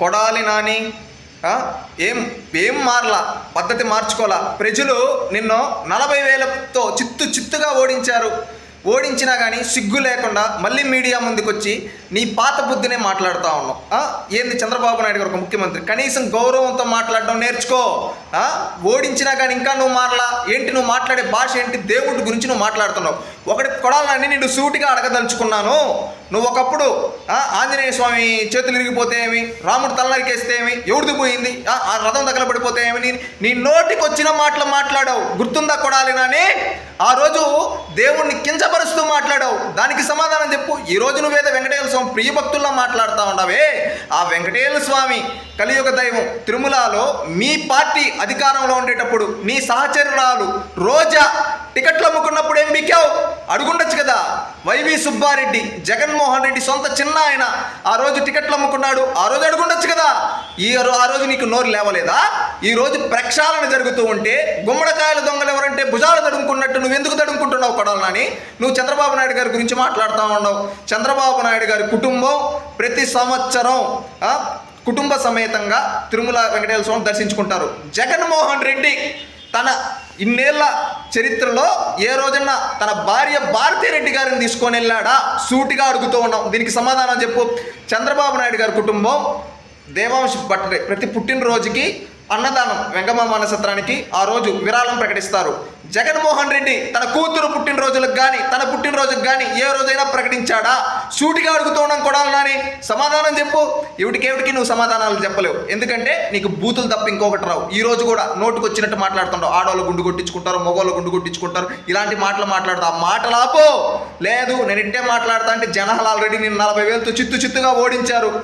కొడాలి నాని ఏం ఏం మారలా? పద్ధతి మార్చుకోలా ప్రజలు నిన్ను నలభై వేలతో చిత్తు చిత్తుగా ఓడించారు. ఓడించినా కానీ సిగ్గు లేకుండా మళ్ళీ మీడియా ముందుకొచ్చి నీ పాత బుద్ధినే మాట్లాడుతూ ఉన్నావు. ఏంది చంద్రబాబు నాయుడు గారు ఒక ముఖ్యమంత్రి. కనీసం గౌరవంతో మాట్లాడడం నేర్చుకో. ఓడించినా కానీ ఇంకా నువ్వు మాట్లా ఏంటి నువ్వు మాట్లాడే భాష ఏంటి? దేవుడి గురించి నువ్వు మాట్లాడుతున్నావు. ఒకటి కొడాలని నేను సూటిగా అడగదలుచుకున్నాను. నువ్వు ఒకప్పుడు ఆంజనేయ స్వామి చేతులు ఇరిగిపోతే ఏమి? రాముడు తలనరికేస్తే ఏమి? ఎవరిది పోయింది? ఆ, రథం రథం పడిపోతే ఏమి? నీ నీ నోటికి వచ్చిన మాటలు మాట్లాడావు. గుర్తుందా కొడాలి నాని? ఆ రోజు దేవుణ్ణి కించపరుస్తూ మాట్లాడావు. దానికి సమాధానం చెప్పు. ఈ రోజు నువ్వేదో వెంకటేశ్వర స్వామి ప్రియ భక్తుల్లా మాట్లాడుతూ ఉండవే. ఆ వెంకటేశ్వర స్వామి కలియుగ దైవం తిరుమలలో మీ పార్టీ అధికారంలో ఉండేటప్పుడు నీ సహచరురాలు రోజా టికెట్లు అమ్ముకున్నప్పుడు ఏం బిక్కావు అడుగుండొచ్చు కదా. వైవి సుబ్బారెడ్డి జగన్మోహన్ రెడ్డి సొంత చిన్న ఆయన ఆ రోజు టికెట్లు అమ్ముకున్నాడు. ఆ రోజు అడుగుండొచ్చు ఈ ఆ రోజు నీకు నోరు లేవలేదా? ఈ రోజు ప్రక్షాళన జరుగుతూ ఉంటే గుమ్మడికాయల దొంగలు ఎవరంటే భుజాలు తడుముకున్నట్టు నువ్వు ఎందుకు తడుముకుంటున్నావు కొడాలని నువ్వు చంద్రబాబు నాయుడు గారి గురించి మాట్లాడుతూ ఉన్నావు. చంద్రబాబు నాయుడు గారి కుటుంబం ప్రతి సంవత్సరం కుటుంబ సమేతంగా తిరుమల వెంకటేశ్వర స్వామి దర్శించుకుంటారు. జగన్మోహన్ రెడ్డి తన ఇన్నేళ్ళ చరిత్రలో ఏ రోజున తన భార్య భారతీరెడ్డి గారిని తీసుకొని వెళ్ళాడా? సూటిగా అడుగుతూ ఉన్నాం. దీనికి సమాధానం చెప్పు. చంద్రబాబు నాయుడు గారి కుటుంబం దేవాంశ్ బర్త్డే ప్రతి పుట్టినరోజుకి అన్నదానం వెంగమ్మ నక్షత్రానికి ఆ రోజు విరాళం ప్రకటిస్తారు. జగన్మోహన్ రెడ్డి తన కూతురు పుట్టినరోజులకు కానీ తన పుట్టినరోజుకు కానీ ఏ రోజైనా ప్రకటించాడా? సూటిగా అడుగుతూ ఉన్నాం అని సమాధానం చెప్పు. ఇవిటికేవిటికి నువ్వు సమాధానాలు చెప్పలేవు. ఎందుకంటే నీకు బూతులు తప్ప ఇంకొకటి రావు. ఈ రోజు కూడా నోటుకు వచ్చినట్టు మాట్లాడుతుంటావు. ఆడవాళ్ళు గుండు కొట్టించుకుంటారు మగవాళ్ళు గుండు కొట్టించుకుంటారు. ఇలాంటి మాటలు మాట్లాడతా. ఆ మాటలు ఆపో. లేదు నేను ఇంటే మాట్లాడతా అంటే జనాలు ఆల్రెడీ నేను నలభై వేలతో చిత్తు చిత్తుగా ఓడించారు.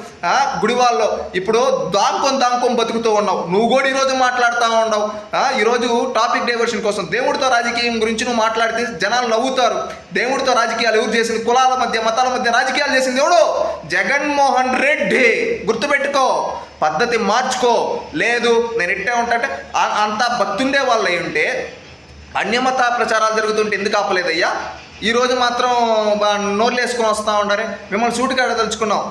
గుడివాళ్ళలో. ఇప్పుడు దాంకొని దాంకొని బతుకుతూ ఉన్నావు. నువ్వు కూడా ఈరోజు మాట్లాడుతూ ఉండవు ఆ, ఈరోజు టాపిక్ డైవర్షన్ కోసం దేవుడితో రాజకీయం గురించి నువ్వు మాట్లాడితే జనాలు నవ్వుతారు. దేవుడితో రాజకీయాలు ఎవరు చేసింది కులాల మధ్య మతాల మధ్య రాజకీయాలు చేసింది ఎవడు? జగన్మోహన్ రెడ్డి. గుర్తుపెట్టుకో పద్ధతి మార్చుకో. లేదు నేను ఇట్టే ఉంటాంటే అంతా అంత భక్తుండే వాళ్ళు అయి ఉంటే అన్యమత ప్రచారాలు జరుగుతుంటే ఎందుకు ఆపలేదయ్యా? ఈరోజు మాత్రం నోర్లు వేసుకొని వస్తూ ఉండాలి మిమ్మల్ని సూటిగా కడదలుచుకున్నాం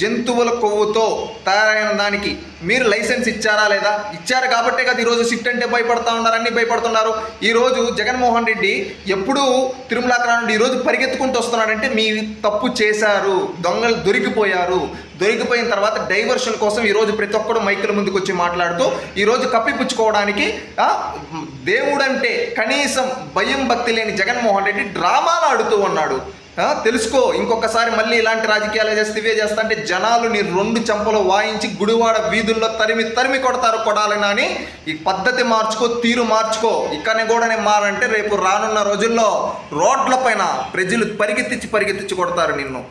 జంతువుల కొవ్వుతో తయారైన దానికి మీరు లైసెన్స్ ఇచ్చారా లేదా? ఇచ్చారు కాబట్టే కదా ఈరోజు సిట్ అంటే భయపడతా ఉన్నారు అన్ని భయపడుతున్నారు. ఈరోజు జగన్మోహన్ రెడ్డి ఎప్పుడు తిరుమలాకరా నుండి ఈరోజు పరిగెత్తుకుంటూ వస్తున్నాడంటే మీ తప్పు చేశారు దొంగలు దొరికిపోయారు. దొరికిపోయిన తర్వాత డైవర్షన్ కోసం ఈరోజు ప్రతి ఒక్కడు మైకుల ముందుకు వచ్చి మాట్లాడుతూ ఈరోజు కప్పిపుచ్చుకోవడానికి దేవుడంటే కనీసం భయం భక్తి లేని జగన్మోహన్ రెడ్డి డ్రామాలు ఆడుతూ ఉన్నాడు. తెలుసుకో ఇంకొకసారి మళ్ళీ ఇలాంటి రాజకీయాలు చేస్తే ఇవే చేస్తా అంటే జనాలు నీ రెండు చెంపలు వాయించి గుడివాడ వీధుల్లో తరిమి తరిమి కొడతారు కొడాలని అని ఈ పద్ధతి మార్చుకో తీరు మార్చుకో. ఇక్కడనే కూడా నేను మారంటే రేపు రానున్న రోజుల్లో రోడ్ల పైన ప్రజలు పరిగెత్తించి పరిగెత్తించి కొడతారు నిన్ను.